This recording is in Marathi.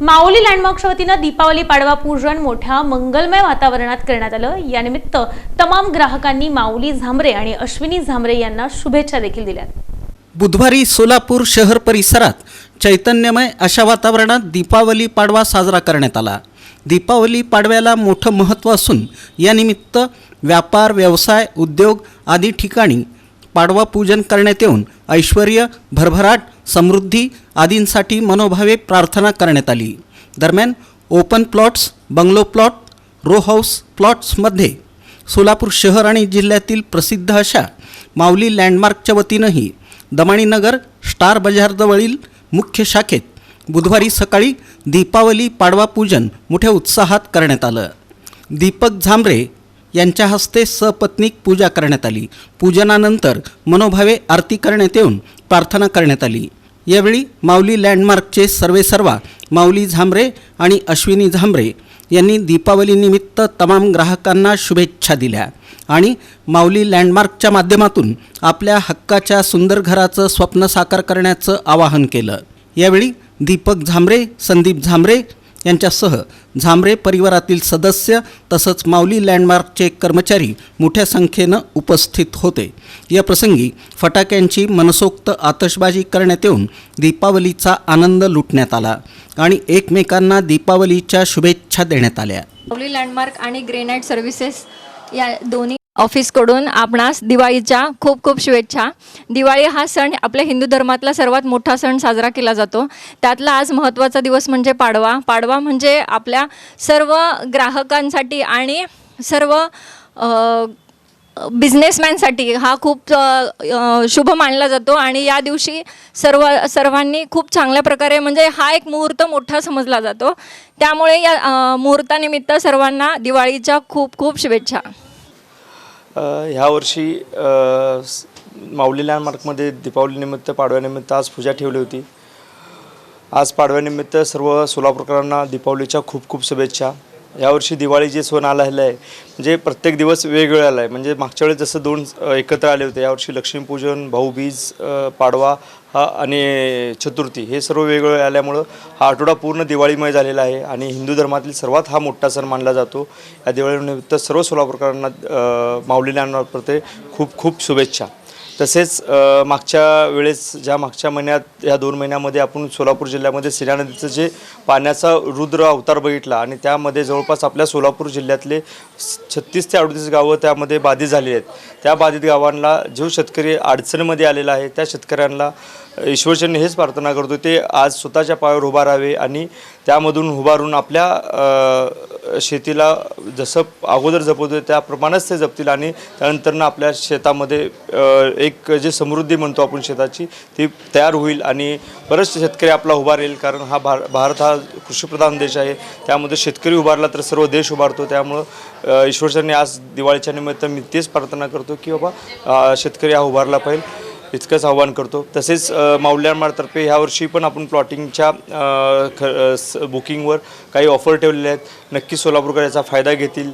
माऊली लँडमार्कच्या वतीनं दीपावली पाडवा पूजन मोठ्या मंगलमय वातावरणात करण्यात आलं. यानिमित्त तमाम ग्राहकांनी माऊली झांबरे आणि अश्विनी झांबरे यांना शुभेच्छा देखील दिल्यात. बुधवारी सोलापूर शहर परिसरात चैतन्यमय अशा वातावरणात दीपावली पाडवा साजरा करण्यात आला. दीपावली पाडव्याला मोठं महत्त्व असून यानिमित्त व्यापार व्यवसाय उद्योग आदी ठिकाणी पाडवा पूजन करण्यात येऊन ऐश्वर भरभराट समृद्धी आदींसाठी मनोभावे प्रार्थना करण्यात आली. दरम्यान open plots bungalow plot row house प्लॉट्समध्ये Solapur शहर आणि जिल्ह्यातील प्रसिद्ध अशा माऊली लँडमार्कच्या वतीनंही दमाणीनगर स्टार बाजारजवळील मुख्य शाखेत बुधवारी सकाळी दीपावली पाडवा पूजन मोठ्या उत्साहात करण्यात आलं. दीपक झांबरे यांच्या हस्ते सपत्नीक पूजा करण्यात आली. पूजनानंतर मनोभावे आरती करण्यात येऊन प्रार्थना करण्यात आली. यावेळी माऊली लँडमार्कचे सर्वेसर्वा माऊली झांबरे आणि अश्विनी झांबरे यांनी दीपावलीनिमित्त तमाम ग्राहकांना शुभेच्छा दिल्या. आणि माऊली लँडमार्कच्या माध्यमातून आपल्या हक्काच्या सुंदर घराचं स्वप्न साकार करण्याचं आवाहन केलं. यावेळी दीपक झांबरे संदीप झांबरे यांच्यासह झांबरे परिवारातील सदस्य तसंच माऊली लँडमार्कचे कर्मचारी मोठ्या संख्येनं उपस्थित होते. या प्रसंगी फटाक्यांची मनसोक्त आतषबाजी करण्यात येऊन दीपावलीचा आनंद लुटण्यात आला आणि एकमेकांना दीपावलीच्या शुभेच्छा देण्यात आल्या. माऊली लँडमार्क आणि ग्रेनाईट सर्व्हिसेस या दोन्ही ऑफिसकडून आपणास दिवाळीच्या खूप खूप शुभेच्छा. दिवाळी हा सण आपल्या हिंदू धर्मातला सर्वात मोठा सण साजरा केला जातो. त्यातला आज महत्त्वाचा दिवस म्हणजे पाडवा. पाडवा म्हणजे आपल्या सर्व ग्राहकांसाठी आणि सर्व बिझनेसमॅनसाठी हा खूप शुभ मानला जातो आणि या दिवशी सर्व सर्वांनी खूप चांगल्या प्रकारे म्हणजे हा एक मुहूर्त मोठा समजला जातो. त्यामुळे या मुहूर्तानिमित्त सर्वांना दिवाळीच्या खूप खूप शुभेच्छा. ह्यावर्षी ह्या वर्षी माऊली लँडमार्कमध्ये दीपावलीनिमित्त पाडव्यानिमित्त आज पूजा ठेवली होती. आज पाडव्यानिमित्त सर्व सोलापूरकरांना दीपावलीच्या खूप खूप शुभेच्छा. यावर्षी दिवाळी जे सण आला आहे म्हणजे प्रत्येक दिवस वेगवेगळा आला आहे म्हणजे मागच्या वेळेस जसं दोन एकत्र आले होते यावर्षी लक्ष्मीपूजन भाऊबीज पाडवा हा आणि चतुर्थी हे सर्व वेगवेगळे आल्यामुळं हा आठवडा पूर्ण दिवाळीमय झालेला आहे आणि हिंदू धर्मातील सर्वात हा मोठा सण मानला जातो. या दिवाळीनिमित्त सर्व सोलापूरकरांना माऊलीला माऊली खूप खूप शुभेच्छा. तसेच मागच्या वेळेस ज्या मागच्या महिन्यात ह्या दोन महिन्यामध्ये आपण सोलापूर जिल्ह्यामध्ये सिना नदीचं जे पाण्याचा रुद्र अवतार बघितला आणि त्यामध्ये जवळपास आपल्या सोलापूर जिल्ह्यातले छत्तीस ते अडतीस गावं त्यामध्ये बाधित झाली आहेत. त्या बाधित गावांना जो शेतकरी अडचणीमध्ये आलेला आहे त्या शेतकऱ्यांना ईश्वरचरणी हेच प्रार्थना करतो ते आज स्वतःच्या पायावर उभा राहावे आणि त्यामधून उभारून आपल्या शेतीला जसं अगोदर जपत होते त्याप्रमाणेच ते जपतील आणि त्यानंतरनं आपल्या शेतामध्ये एक जे समृद्धी म्हणतो आपण शेताची ती तयार होईल आणि बरेच शेतकरी आपला उभा राहील कारण हा भार भारत हा कृषीप्रधान देश आहे. त्यामध्ये शेतकरी उभारला तर सर्व देश उभारतो. त्यामुळं अ, ईश्वरचरणी आज दिवाळीच्या निमित्त मी तेच प्रार्थना करतो की बाबा शेतकरी हा उभारला पाहिजे. इतकंच आव्हान करतो. तसेच अ, ह्यावर्षी पण आपण प्लॉटिंगच्या ख स- बुकिंगवर काही ऑफर ठेवलेल्या आहेत. नक्की सोलापूरकर याचा फायदा घेतील.